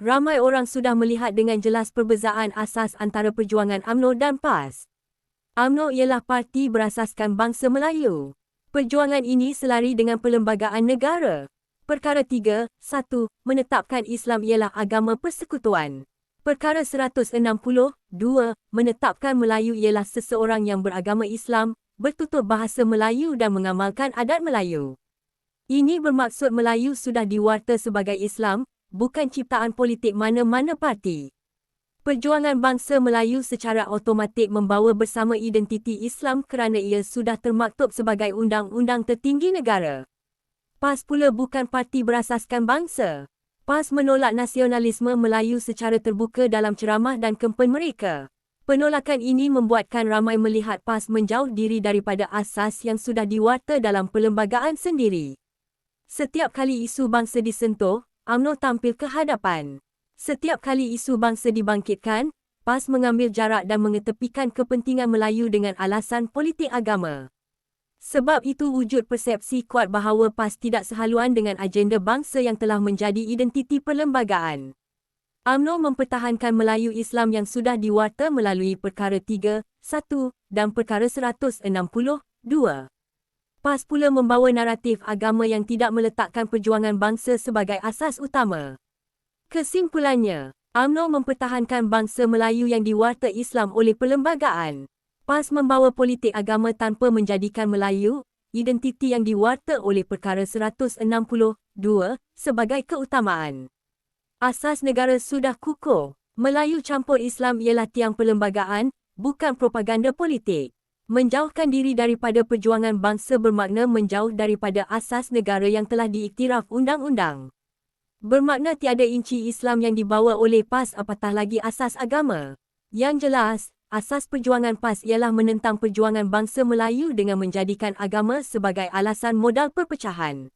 ramai orang sudah melihat dengan jelas perbezaan asas antara perjuangan AMNO dan PAS. AMNO ialah parti berasaskan bangsa Melayu. Perjuangan ini selari dengan perlembagaan negara. Perkara 3, 1. Menetapkan Islam ialah agama persekutuan. Perkara 160, 2. Menetapkan Melayu ialah seseorang yang beragama Islam, bertutur bahasa Melayu dan mengamalkan adat Melayu. Ini bermaksud Melayu sudah diwarta sebagai Islam, bukan ciptaan politik mana-mana parti. Perjuangan bangsa Melayu secara automatik membawa bersama identiti Islam kerana ia sudah termaktub sebagai undang-undang tertinggi negara. PAS pula bukan parti berasaskan bangsa. PAS menolak nasionalisme Melayu secara terbuka dalam ceramah dan kempen mereka. Penolakan ini membuatkan ramai melihat PAS menjauh diri daripada asas yang sudah diwarta dalam perlembagaan sendiri. Setiap kali isu bangsa disentuh, UMNO tampil ke hadapan. Setiap kali isu bangsa dibangkitkan, PAS mengambil jarak dan mengetepikan kepentingan Melayu dengan alasan politik agama. Sebab itu wujud persepsi kuat bahawa PAS tidak sehaluan dengan agenda bangsa yang telah menjadi identiti perlembagaan. UMNO mempertahankan Melayu Islam yang sudah diwarta melalui Perkara 3, 1 dan Perkara 162. PAS pula membawa naratif agama yang tidak meletakkan perjuangan bangsa sebagai asas utama. Kesimpulannya, UMNO mempertahankan bangsa Melayu yang diwarta Islam oleh perlembagaan. PAS membawa politik agama tanpa menjadikan Melayu, identiti yang diwarta oleh Perkara 162, sebagai keutamaan. Asas negara sudah kukuh. Melayu campur Islam ialah tiang perlembagaan, bukan propaganda politik. Menjauhkan diri daripada perjuangan bangsa bermakna menjauh daripada asas negara yang telah diiktiraf undang-undang. Bermakna tiada inci Islam yang dibawa oleh PAS apatah lagi asas agama. Yang jelas, asas perjuangan PAS ialah menentang perjuangan bangsa Melayu dengan menjadikan agama sebagai alasan modal perpecahan.